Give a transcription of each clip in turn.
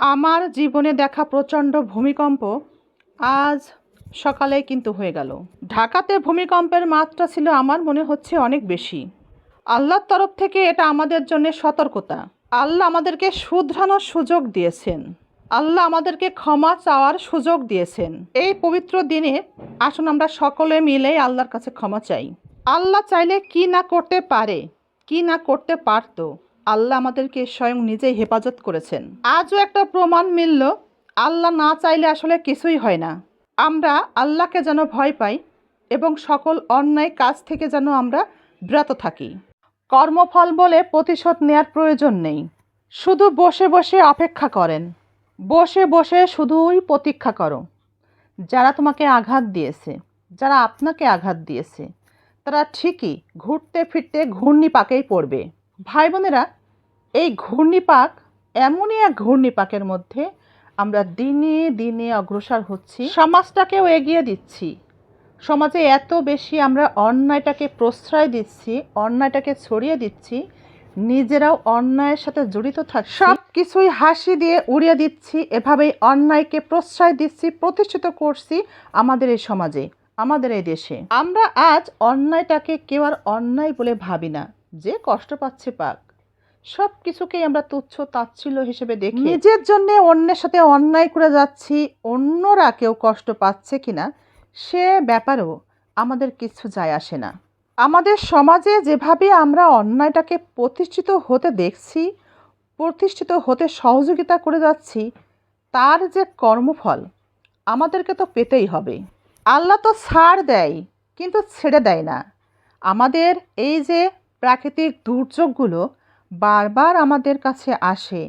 আমার জীবনে দেখা প্রচণ্ড ভূমিকম্প আজ সকালে কিন্তু হয়ে গেল। ঢাকাতে ভূমিকম্পের মাত্রা ছিল আমার মনে হচ্ছে অনেক বেশি। আল্লাহর তরফ থেকে এটা আমাদের জন্য সতর্কতা। আল্লাহ আমাদেরকে শুধরানোর সুযোগ দিয়েছেন। আল্লাহ আমাদেরকে ক্ষমা চাওয়ার সুযোগ দিয়েছেন। এই পবিত্র দিনে আসুন আমরা সকলে মিলে আল্লাহর কাছে ক্ষমা চাই। আল্লাহ চাইলে কি না করতে পারে, কি না করতে পারতো আল্লাহ আমাদেরকে স্বয়ং নিজেই হেফাজত করেছেন। আজও একটা প্রমাণ মিলল, আল্লাহ না চাইলে আসলে কিছুই হয় না। আমরা আল্লাহকে যেন ভয় পাই এবং সকল অন্যায় কাজ থেকে যেন আমরা বিরত থাকি। কর্মফল বলে প্রতিশোধ নেয়ার প্রয়োজন নেই। শুধু বসে বসে অপেক্ষা করেন। বসে বসে শুধুই প্রতীক্ষা করো। যারা তোমাকে আঘাত দিয়েছে, যারা আপনাকে আঘাত দিয়েছে, তারা ঠিকই ঘুরতে ফিরতে ঘূর্ণিপাকেই পড়বে। ভাই বোনেরা এই ঘূর্ণিপাক, এমনই এক ঘূর্ণিপাকের মধ্যে আমরা দিনে দিনে অগ্রসর হচ্ছি। সমাজটাকেও এগিয়ে দিচ্ছি। সমাজে এত বেশি আমরা অন্যায়টাকে প্রশ্রয় দিচ্ছি, অন্যায়টাকে ছড়িয়ে দিচ্ছি, নিজেরাও অন্যায়ের সাথে জড়িত থাক সব কিছুই হাসি দিয়ে উড়িয়ে দিচ্ছি, এভাবেই অন্যায়কে প্রশ্রয় দিচ্ছি, প্রতিষ্ঠিত করছি আমাদের এই সমাজে, আমাদের এই দেশে। আমরা আজ অন্যায়টাকে কেউ আর অন্যায় বলে ভাবি না। যে কষ্ট পাচ্ছে পাক। সব কিছুকেই আমরা তুচ্ছ তাচ্ছিল্য হিসেবে দেখি। নিজের জন্য অন্যের সাথে অন্যায় করে যাচ্ছি, অন্যরা কেউ কষ্ট পাচ্ছে কিনা, সে ব্যাপারেও আমাদের কিছু যায় আসে না। আমাদের সমাজে যেভাবে আমরা অন্যায়টাকে প্রতিষ্ঠিত হতে দেখছি, প্রতিষ্ঠিত হতে সহযোগিতা করে যাচ্ছি, তার যে কর্মফল আমাদেরকে তো পেতেই হবে। আল্লাহ তো ছাড় দেয়, কিন্তু ছেড়ে দেয় না। আমাদের এই যে প্রাকৃতিক দুর্যোগগুলো বারবার আমাদের কাছে আসে,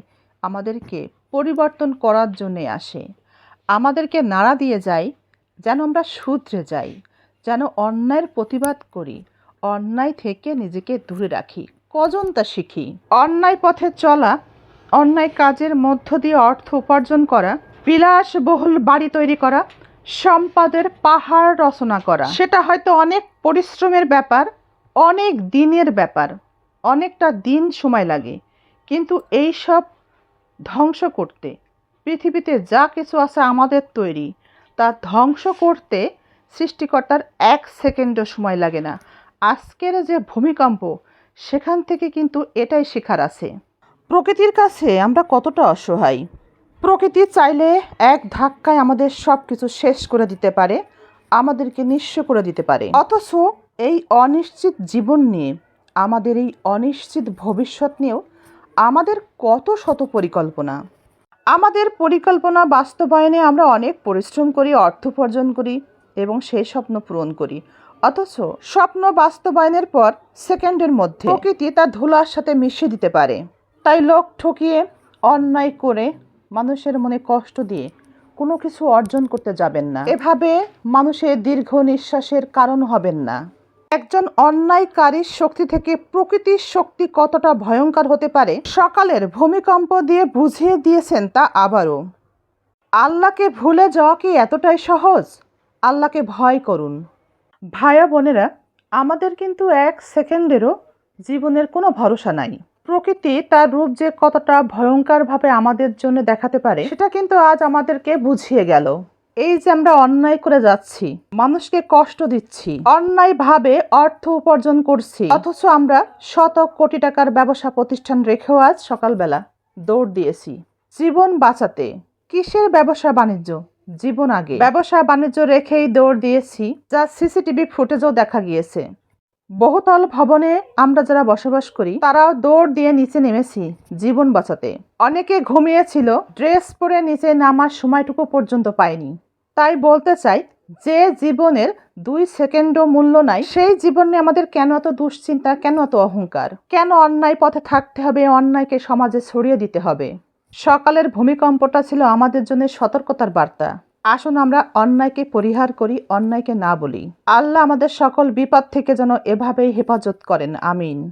আমাদেরকে পরিবর্তন করার জন্যে আসে। আমাদেরকে নাড়া দিয়ে যায় যেন আমরা শুধরে যাই, যেন অন্যায়ের প্রতিবাদ করি, অন্যায় থেকে নিজেকে দূরে রাখি। কজন তা শিখি? অন্যায় পথে চলা, অন্যায় কাজের মধ্য দিয়ে অর্থ উপার্জন করা, বিলাসবহুল বাড়ি তৈরি করা, সম্পদের পাহাড় রচনা করা। সেটা হয়তো অনেক পরিশ্রমের ব্যাপার অনেক দিনের ব্যাপার, অনেকটা দিন সময় লাগে, কিন্তু এই সব ধ্বংস করতে, পৃথিবীতে যা কিছু আছে আমাদের তৈরি, তা ধ্বংস করতে সৃষ্টিকর্তার এক সেকেন্ডও সময় লাগে না। আজকের যে ভূমিকম্প, সেখান থেকে কিন্তু এটাই শেখার আছে। প্রকৃতির কাছে আমরা কতটা অসহায়? প্রকৃতি চাইলে এক ধাক্কায় আমাদের সব কিছু শেষ করে দিতে পারে, আমাদেরকে নিঃস্ব করে দিতে পারে। অথচ এই অনিশ্চিত জীবন নিয়ে, আমাদের এই অনিশ্চিত ভবিষ্যৎ নিয়েও আমাদের কত শত পরিকল্পনা। আমাদের পরিকল্পনা বাস্তবায়নে আমরা অনেক পরিশ্রম করি, অর্থ উপার্জন করি এবং সেই স্বপ্ন পূরণ করি। অথচ স্বপ্ন বাস্তবায়নের পর সেকেন্ডের মধ্যে প্রকৃতি তার ধুলার সাথে মিশিয়ে দিতে পারে। তাই লোক ঠকিয়ে, অন্যায় করে মানুষের মনে কষ্ট দিয়ে কোনো কিছু অর্জন করতে যাবেন না। এভাবে মানুষের দীর্ঘ নিঃশ্বাসের কারণ হবেন না। একজন অন্যায়কারীর শক্তি থেকে প্রকৃতির শক্তি কতটা ভয়ঙ্কর হতে পারে, সকালের ভূমিকম্প দিয়ে বুঝিয়ে দিয়েছেন তা আবারও। আল্লাহকে ভুলে যাওয়া কি এতটাই সহজ? আল্লাহকে ভয় করুন। ভাইয়া বোনেরা, আমাদের কিন্তু এক সেকেন্ডেরও জীবনের কোনো ভরসা নাই। প্রকৃতি তার রূপ যে কতটা ভয়ঙ্করভাবে আমাদের জন্য দেখাতে পারে, সেটা কিন্তু আজ আমাদেরকে বুঝিয়ে গেল। এই যে আমরা অন্যায় করে যাচ্ছি, মানুষকে কষ্ট দিচ্ছি অন্যায় ভাবে অর্থ উপার্জন করছি, অথচ আমরা শত কোটি টাকার ব্যবসা প্রতিষ্ঠান রেখেও আজ সকালবেলা দৌড় দিয়েছি। জীবন বাঁচাতে। কিসের ব্যবসা বাণিজ্য? জীবন আগে। ব্যবসা বাণিজ্য রেখেই দৌড় দিয়েছি, যা সিসিটিভি ফুটেজও দেখা গিয়েছে। বহুতল ভবনে আমরা যারা বসবাস করি, তারাও দৌড় দিয়ে নিচে নেমেছি জীবন বাঁচাতে। অনেকে ঘুমিয়েছিল, ড্রেস পরে নিচে নামার সময়টুকু পর্যন্ত পায়নি। তাই বলতে চাই যে জীবনের দুই সেকেন্ডও মূল্য নাই, সেই জীবন আমাদের কেন এত দুশ্চিন্তা, কেন এত অহংকার? কেন অন্যায় পথে থাকতে হবে, অন্যায়কে সমাজে ছড়িয়ে দিতে হবে? সকালের ভূমিকম্পটা ছিল আমাদের জন্য সতর্কতার বার্তা। আসুন আমরা অন্যায়কে পরিহার করি, অন্যায়কে না বলি। আল্লাহ আমাদের সকল বিপদ থেকে যেন এভাবেই হেফাজত করেন, আমিন।